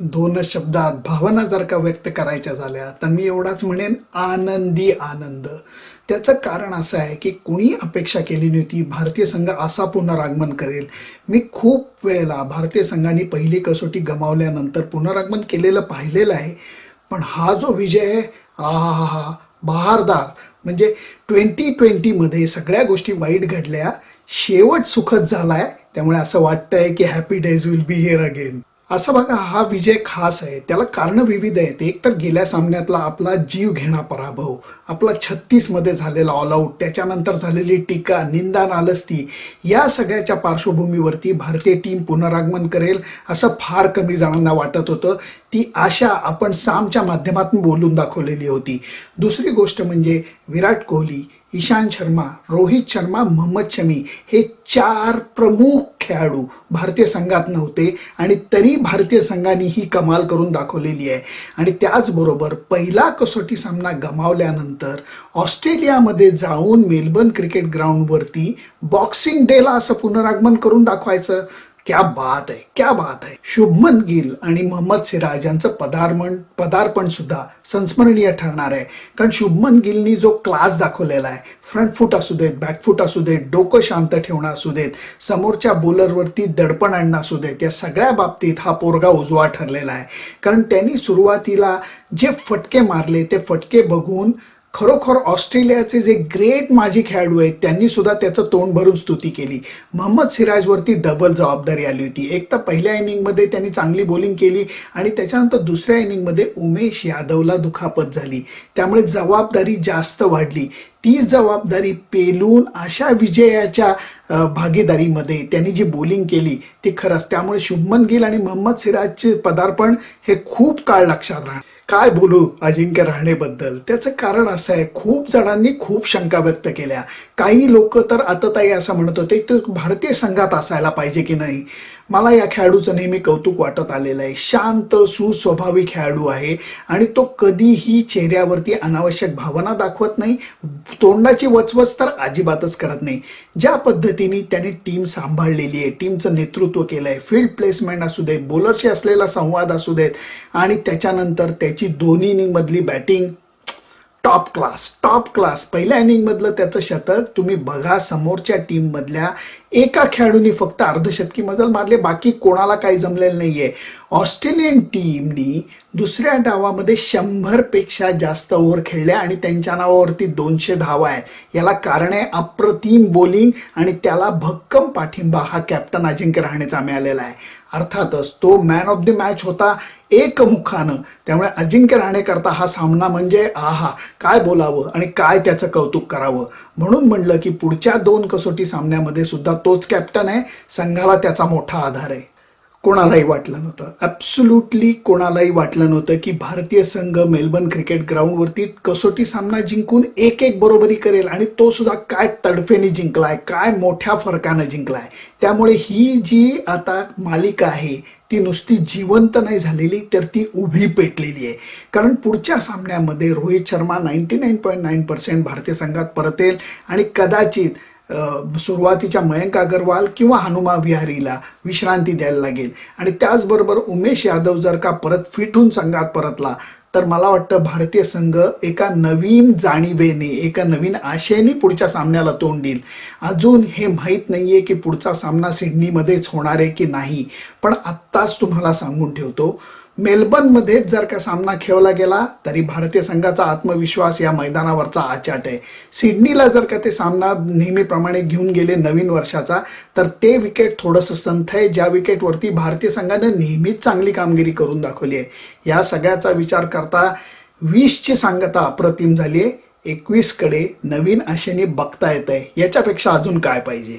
दोन शब्दात भावना जर का व्यक्त करायच्या झाल्या तर मी एवढाच म्हणेन आनंदी आनंद. त्याचं कारण असं आहे की कुणी अपेक्षा केली नव्हती भारतीय संघ असा पुनरागमन करेल. मी खूप वेळेला भारतीय संघाने पहिली कसोटी गमावल्यानंतर पुनरागमन केलेलं पाहिलेलं आहे. पण हा जो विजय आहे आहा हा हा बहारदार. म्हणजे ट्वेंटी ट्वेंटीमध्ये सगळ्या गोष्टी वाईट घडल्या शेवट सुखद झाला आहे त्यामुळे असं वाटतंय की happy days will be here again असं बघा हा विजय खास आहे. त्याला कारणं विविध आहेत. एक तर गेल्या सामन्यातला आपला जीव घेणा पराभव आपला छत्तीसमध्ये झालेला ऑल आऊट त्याच्यानंतर झालेली टीका निंदा नालस्ती या सगळ्याच्या पार्श्वभूमीवरती भारतीय टीम पुनरागमन करेल असं फार कमी जणांना वाटत होतं. ती आशा आपण सामच्या माध्यमातून बोलून दाखवलेली होती. दुसरी गोष्ट म्हणजे विराट कोहली ईशांत शर्मा रोहित शर्मा मोहम्मद शमी हे चार प्रमुख खेळाडू भारतीय संघात नव्हते आणि तरी भारतीय संघाने ही कमाल करून दाखवलेली आहे. आणि त्याचबरोबर पहिला कसोटी सामना गमावल्यानंतर ऑस्ट्रेलियामध्ये जाऊन मेलबर्न क्रिकेट ग्राउंडवरती बॉक्सिंग डेला असं पुनरागमन करून दाखवायचं. क्या बात आहे क्या बात आहे शुभमन गिल आणि मोहम्मद सिराज यांचं पदार्पण पदार्पण सुद्धा संस्मरणीय ठरणार आहे. कारण शुभमन गिलनी जो क्लास दाखवलेला आहे फ्रंट फूट असू देत बॅकफूट असू देत डोकं शांत ठेवणं असू देत समोरच्या बॉलरवरती दडपण आणणं असू देत या सगळ्या बाबतीत हा पोरगा उजवा ठरलेला आहे. कारण त्यांनी सुरुवातीला जे फटके मारले ते फटके बघून खरोखर ऑस्ट्रेलियाचे जे ग्रेट माजी खेळाडू आहेत त्यांनी सुद्धा त्याचं तोंड भरून स्तुती केली. मोहम्मद सिराजवरती डबल जबाबदारी आली होती. एक तर पहिल्या इनिंगमध्ये त्यांनी चांगली बॉलिंग केली आणि त्याच्यानंतर दुसऱ्या इनिंगमध्ये उमेश यादवला दुखापत झाली. त्यामुळे जबाबदारी जास्त वाढली. ती जबाबदारी पेलून अशा विजयाच्या भागीदारीमध्ये त्यांनी जी बॉलिंग केली ती खरंच त्यामुळे शुभमन गिल आणि मोहम्मद सिराजचे पदार्पण हे खूप काळ लक्षात राहणार. काय बोलू अजिंक्य राहणेबद्दल? त्याचं कारण असं आहे खूप जणांनी खूप शंका व्यक्त केल्या. काही लोक तर आतताई असं म्हणत होते तो भारतीय संघात असायला पाहिजे की नाही? मला या खेळाडूचं नेहमी कौतुक वाटत आलेलं आहे. शांत सुस्वभावी खेळाडू आहे आणि तो कधीही चेहऱ्यावरती अनावश्यक भावना दाखवत नाही. तोंडाची वचवच तर अजिबातच करत नाही. ज्या पद्धतीने त्याने टीम सांभाळलेली आहे टीमचं नेतृत्व केलं आहे फील्ड प्लेसमेंट असू दे बॉलरशी असलेला संवाद असू देत आणि त्याच्यानंतर त्याची दोन्ही इनिंगमधली batting top class top class. पहिल्या इनिंगमधलं त्याचं शतक तुम्ही बघा समोरच्या टीममधल्या एका खेळाडूनी फक्त अर्धशतकी मजल मारले बाकी कोणाला काही जमलेलं नाहीये. ऑस्ट्रेलियन टीमनी दुसऱ्या डावामध्ये शंभरपेक्षा जास्त ओव्हर खेळल्या आणि त्यांच्या नावावरती दोनशे धावा आहेत. याला कारण आहे अप्रतिम बॉलिंग आणि त्याला भक्कम पाठिंबा हा कॅप्टन अजिंक्य राहणेचा मिळालेला आहे. अर्थातच तो मॅन ऑफ द मॅच होता एकमुखानं. त्यामुळे अजिंक्य राहणेकरता हा सामना म्हणजे आहा काय बोलावं आणि काय त्याचं कौतुक करावं? म्हणून म्हणलं की पुढच्या दोन कसोटी सामन्यामध्ये सुद्धा तोच कॅप्टन आहे. संघाला त्याचा मोठा आधार आहे. कोणालाही वाटलं नव्हतं. ॲब्सुल्युटली कोणालाही वाटलं नव्हतं की भारतीय संघ मेलबर्न क्रिकेट ग्राउंडवरती कसोटी सामना जिंकून एक एक बरोबरी करेल आणि तो सुद्धा काय तडफेने जिंकलाय काय मोठ्या फरकानं जिंकलाय. त्यामुळे ही जी आता मालिका आहे ती नुसती जिवंत नाही झालेली तर ती उभी पेटलेली आहे. कारण पुढच्या सामन्यामध्ये Rohit Sharma ninety nine point nine percent भारतीय संघात परतेल आणि कदाचित सुरुवातीच्या मयंक अगरवाल किंवा हनुमा विहारीला विश्रांती द्यायला लागेल. आणि त्याचबरोबर उमेश यादव जर का परत फिटून संघात परतला तर मला वाटतं भारतीय संघ एका नवीन जाणीवेने एका नवीन आशेने पुढच्या सामन्याला तोंड देईल. अजून हे माहीत नाही आहे की पुढचा सामना सिडनीमध्येच होणार आहे की नाही पण आत्ताच तुम्हाला सांगून ठेवतो मेलबर्नमध्येच जर का सामना खेळला गेला तरी भारतीय संघाचा आत्मविश्वास या मैदानावरचा आचाट आहे. सिडनीला जर का ते सामना नेहमीप्रमाणे घेऊन गेले नवीन वर्षाचा तर ते विकेट थोडंसं संथ आहे. ज्या विकेटवरती भारतीय संघानं नेहमीच चांगली कामगिरी करून दाखवली आहे. या सगळ्याचा विचार करता वीसची सांगता अप्रतिम झाली आहे. एकवीसकडे नवीन आशेने बघता येत आहे याच्यापेक्षा अजून काय पाहिजे?